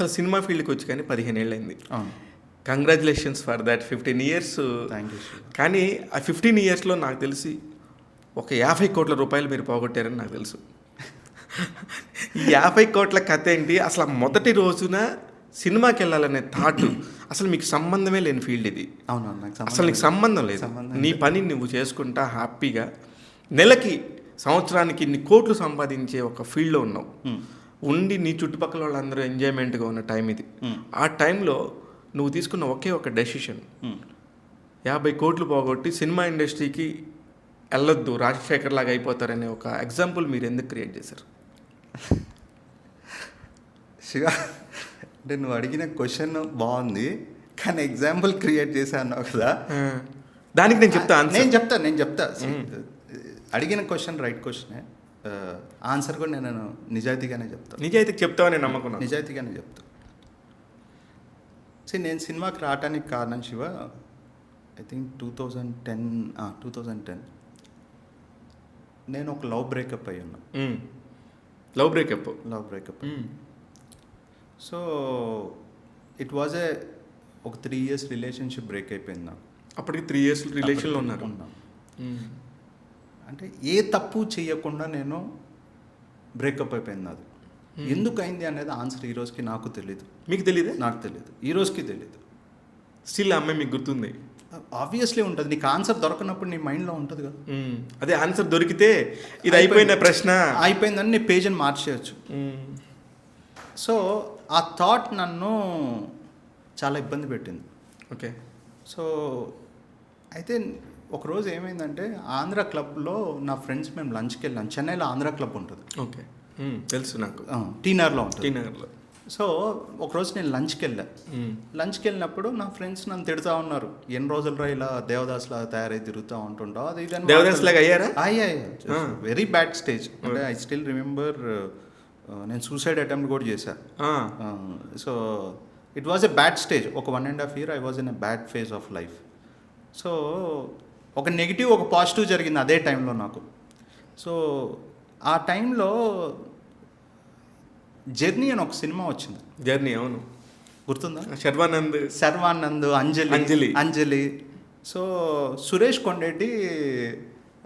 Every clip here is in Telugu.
అసలు సినిమా ఫీల్డ్కి వచ్చి కానీ పదిహేను ఏళ్ళైంది అవును congratulations for that fifteen years thank you కానీ ఆ ఫిఫ్టీన్ ఇయర్స్లో నాకు తెలిసి ఒక యాభై కోట్ల రూపాయలు మీరు పోగొట్టారని నాకు తెలుసు. ఈ యాభై కోట్ల కథ ఏంటి? అసలు మొదటి రోజున సినిమాకి వెళ్ళాలనే థాట్ అసలు మీకు సంబంధమే లేని ఫీల్డ్ ఇది. అవునవును నాకు అసలు నీకు సంబంధం లేదు. నీ పని నువ్వు చేసుకుంటా హ్యాపీగా నెలకి సంవత్సరానికి ఇన్ని కోట్లు సంపాదించే ఒక ఫీల్డ్లో ఉన్నావు. ఉండి నీ చుట్టుపక్కల వాళ్ళందరూ ఎంజాయ్మెంట్గా ఉన్న టైం ఇది. ఆ టైంలో నువ్వు తీసుకున్న ఒకే ఒక డెసిషన్. యాభై కోట్లు పోగొట్టి సినిమా ఇండస్ట్రీకి వెళ్ళొద్దు రాజశేఖర్ లాగా అయిపోతారనే ఒక ఎగ్జాంపుల్ మీరు ఎందుకు క్రియేట్ చేశారు? శివ అంటే నువ్వు అడిగిన క్వశ్చన్ బాగుంది కానీ ఎగ్జాంపుల్ క్రియేట్ చేశా అన్నావు కదా. దానికి నేను చెప్తా నేను ఆన్సర్. చెప్తా నేను చెప్తా. అడిగిన క్వశ్చన్ రైట్ క్వశ్చనే. ఆన్సర్ కూడా నేను నిజాయితీగానే చెప్తాను నిజాయితీ చెప్తావని నమ్మకున్నాను. నిజాయితీగానే చెప్తా. సరే నేను సినిమాకి రావడానికి కారణం Shiva I think two thousand ten two thousand ten నేను ఒక లవ్ బ్రేకప్ అయి ఉన్నా. Love breakup. Love breakup. So it was a ఒక త్రీ ఇయర్స్ రిలేషన్షిప్ బ్రేక్ అయిపోయింది నాకు. అప్పటికి త్రీ ఇయర్స్ రిలేషన్లో ఉన్నారు. అంటే ఏ తప్పు చేయకుండా నేను బ్రేకప్ అయిపోయింది అది ఎందుకు అయింది అనేది ఆన్సర్ ఈ రోజుకి నాకు తెలియదు మీకు తెలియదే నాకు తెలియదు ఈ రోజుకి తెలియదు స్టిల్ అమ్మాయి మీకు గుర్తుంది? ఆబ్వియస్లీ ఉంటుంది. నీకు ఆన్సర్ దొరకనప్పుడు నీ మైండ్లో ఉంటుంది కదా. మ్మ్. అదే ఆన్సర్ దొరికితే ఇది అయిపోయిన ప్రశ్న. అయిపోయిందని నీ పేజీని మార్చేయచ్చు. సో ఆ థాట్ నన్ను చాలా ఇబ్బంది పెట్టింది. ఓకే సో అయితే ఒకరోజు ఏమైందంటే ఆంధ్ర క్లబ్లో నా ఫ్రెండ్స్ మేము లంచ్కి వెళ్ళాం. చెన్నైలో ఆంధ్ర క్లబ్ ఉంటుంది. ఓకే. తెలుసు నాకు. టీనర్లో ఉంటుంది. టీ నగర్లో. సో ఒకరోజు నేను లంచ్కి వెళ్ళా. లంచ్కి వెళ్ళినప్పుడు నా ఫ్రెండ్స్ నన్ను తిడుతూ ఉన్నారు. ఎన్ని రోజులు ఇలా దేవదాస్ లాగా తయారై తిరుగుతూ ఉంటుంటావు అది దేవదాస్ లాగా అయ్యారా? అయ్యాయి వెరీ బ్యాడ్ స్టేజ్ అంటే ఐ స్టిల్ రిమెంబర్ నేను సూసైడ్ అటెంప్ట్ కూడా చేశాను. So it was a bad stage ఒక one and half year I was in a bad phase of life so ఒక నెగిటివ్ ఒక పాజిటివ్ జరిగింది అదే టైంలో నాకు. సో ఆ టైంలో జర్నీ అని ఒక సినిమా వచ్చింది. జర్నీ అవును. గుర్తుందా? శర్వానంద్. శర్వానంద్ అంజలి. అంజలి. అంజలి. సో సురేష్ కొండెడ్డి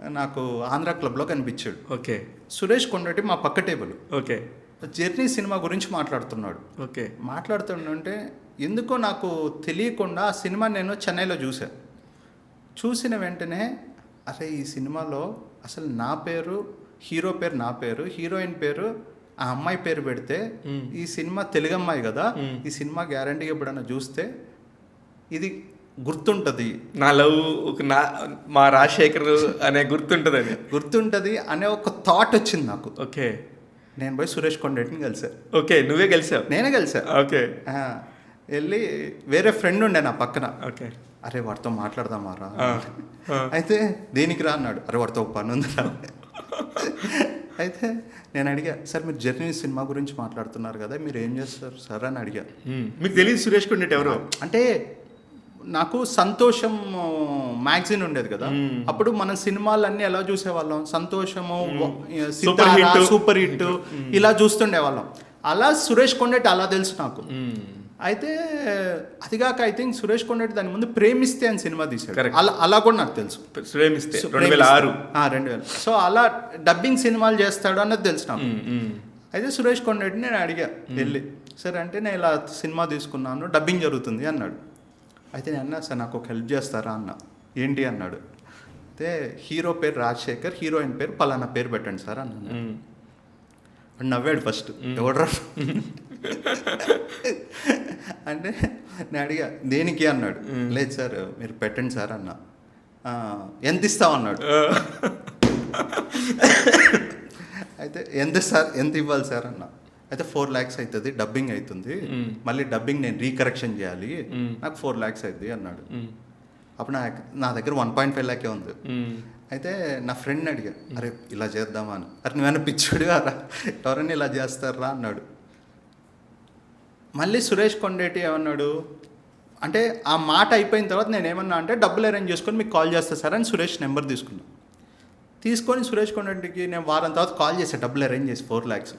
నాకు ఆంధ్ర క్లబ్లో కనిపించాడు. ఓకే సురేష్ కొండెడ్డి మా పక్క టేబుల్ ఓకే జర్నీ సినిమా గురించి మాట్లాడుతున్నాడు. ఓకే మాట్లాడుతుంటే ఎందుకో నాకు తెలియకుండా ఆ సినిమా నేను చెన్నైలో చూశాను చూసిన వెంటనే అరే ఈ సినిమాలో అసలు నా పేరు హీరో పేరు నా పేరు హీరోయిన్ పేరు ఆ అమ్మాయి పేరు పెడితే. ఈ సినిమా తెలుగు అమ్మాయి కదా. ఈ సినిమా గ్యారంటీగా ఎప్పుడైనా చూస్తే ఇది గుర్తుంటుంది. నా లవ్ ఒక నా మా రాజశేఖర్ అనే గుర్తుంటుందని గుర్తుంటుంది అనే ఒక థాట్ వచ్చింది నాకు. ఓకే. నేను పోయి సురేష్ కొండెట్టిని కలిసా. ఓకే నువ్వే కలిసావు? నేనే కలిసా. ఓకే. వెళ్ళి వేరే ఫ్రెండ్ ఉండే నా పక్కన. ఓకే. అరే వాడితో మాట్లాడదామారా. అయితే దేనికి రా అన్నాడు. అరే వాడితో ఒక పని ఉందిరా. అయితే నేను అడిగా సార్ మీరు జర్నీ సినిమా గురించి మాట్లాడుతున్నారు కదా మీరు ఏం చేస్తారు సార్? అని అడిగా. మీకు తెలియదు సురేష్ కొండెట్ ఎవరో? అంటే నాకు సంతోషం మ్యాగజైన్ ఉండేది కదా. అప్పుడు మనం సినిమాలన్నీ ఎలా చూసేవాళ్ళం? సంతోషము. Super hit. ఇలా చూస్తుండే వాళ్ళం అలా సురేష్ కొండెట్ అలా తెలుసు నాకు. అయితే అదిగాక ఐ థింక్ సురేష్ కొండెట్ దాని ముందు ప్రేమిస్తే అని సినిమా తీశాడు. అలా అలా కూడా నాకు తెలుసు. ప్రేమిస్తే రెండు వేల ఆరు. రెండు వేల సో అలా డబ్బింగ్ సినిమాలు చేస్తాడు అన్నది తెలుసు నాకు. అయితే సురేష్ కొండరెడ్డి నేను అడిగా వెళ్ళి సరే అంటే నేను ఇలా సినిమా తీసుకున్నాను డబ్బింగ్ జరుగుతుంది అన్నాడు. అయితే నేను అన్నా సార్ నాకు ఒక హెల్ప్ చేస్తారా అన్న. ఏంటి అన్నాడు. అయితే హీరో పేరు రాజశేఖర్ హీరోయిన్ పేరు పలానా పేరు పెట్టండి సార్. వాడు నవ్వాడు ఫస్ట్. ఎవడరా? అంటే నేను అడిగా దేనికి? అన్నాడు. లేదు సార్ మీరు పెట్టండి సార్ అన్న. "ఆ, ఎంత ఇస్తావు? అన్నాడు. అయితే ఎంత సార్ ఎంత ఇవ్వాలి సార్? అన్న. అయితే ఫోర్ ల్యాక్స్ అవుతుంది డబ్బింగ్ అవుతుంది. మళ్ళీ డబ్బింగ్ నేను రీకరెక్షన్ చేయాలి. నాకు ఫోర్ ల్యాక్స్ అవుతుంది అన్నాడు. అప్పుడు నా నా దగ్గర వన్ పాయింట్ ఫైవ్ ల్యాకే ఉంది. అయితే నా ఫ్రెండ్ అడిగా అరే ఇలా చేద్దామా? అని. అరే నువ్వేనా పిచ్చుడు రా? ఎవరైనా ఇలా చేస్తారా? అన్నాడు. మళ్ళీ సురేష్ కొండేటి ఏమన్నాడు? అంటే ఆ మాట అయిపోయిన తర్వాత నేను ఏమన్నా అంటే డబ్బులు అరేంజ్ చేసుకొని మీకు కాల్ చేస్తా సార్ అని సురేష్ నెంబర్ తీసుకున్నా తీసుకొని సురేష్ కొండేటికి నేను వారం తర్వాత కాల్ చేశాను డబ్బులు అరేంజ్ చేసి ఫోర్ ల్యాక్స్.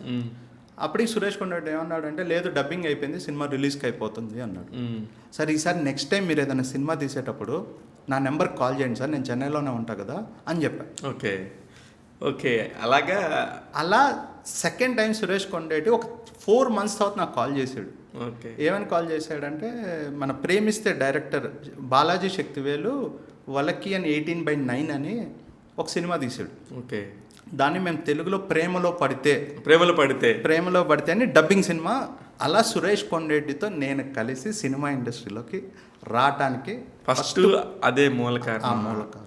అప్పటికి సురేష్ కొండరెడ్డి ఏమన్నాడంటే లేదు డబ్బింగ్ అయిపోయింది సినిమా రిలీజ్కి అయిపోతుంది అన్నాడు. సార్ ఈసారి నెక్స్ట్ టైం మీరు ఏదైనా సినిమా తీసేటప్పుడు నా నెంబర్కి కాల్ చేయండి సార్ నేను చెన్నైలోనే ఉంటా కదా అని చెప్పాను ఓకే. ఓకే. అలాగా? అలా సెకండ్ టైం సురేష్ కొండరెడ్డి ఒక ఫోర్ మంత్స్ తర్వాత నాకు కాల్ చేశాడు. ఏమని కాల్ చేశాడంటే మన ప్రేమిస్తే డైరెక్టర్ బాలాజీ శక్తివేలు వలకి అని ఎయిటీన్ బై నైన్ అని ఒక సినిమా తీశాడు. ఓకే. దాన్ని మేము తెలుగులో ప్రేమలో పడితే ప్రేమలో పడితే. ప్రేమలో పడితే అని డబ్బింగ్ సినిమా అలా సురేష్ కొండరెడ్డితో నేను కలిసి సినిమా ఇండస్ట్రీలోకి రావటానికి ఫస్ట్ అదే మూల మూలకారణం